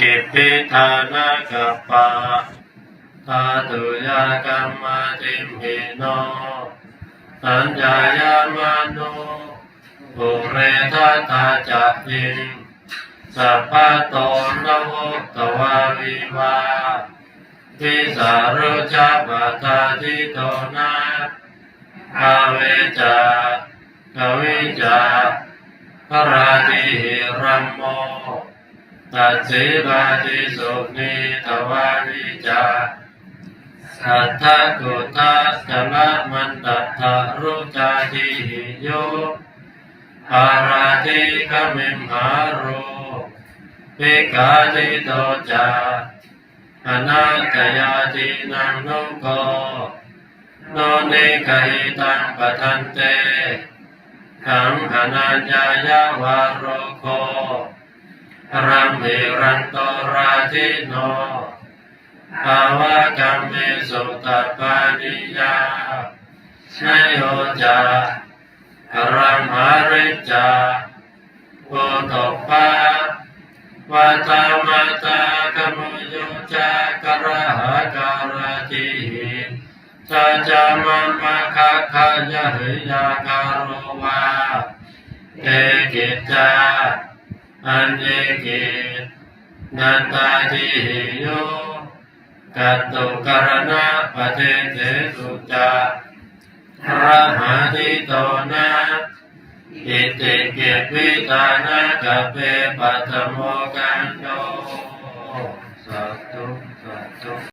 กิจพิธานกัปปะทาตุยากรรมติมหิโนสัญญายามโนปุเรทัตาจักยิงสัพพะโตนโวตวาวิวาทิสารุจาปตาทิโตนาอาเวจากวิจาพระราติหิรัมโม ตัดสิบาติสุนีตวาวิจาสัทธกุทัสสะละมันตัทธารุจาทิโยปาราติกมิมหาโรปิกาติโตจาอนัตยาตินังนุโกโนเนกหิตังปทันเตขังอนัญญายาวารโค รัมเมรันโตราทิโนภาวะกัมเมสุตปานิยาชยโยจากรัมหาริจาโวตปาวัตามาตากมโยจากระหะการติสัจจามัมมะคะขายะหิยาการโรวาเตกิจจา อันเยกินันตาจิโยกัตตุกรณะปะเทเทสุจาระหาทิโตนะอิติเกวิตานะกะเปปัตโมกันโย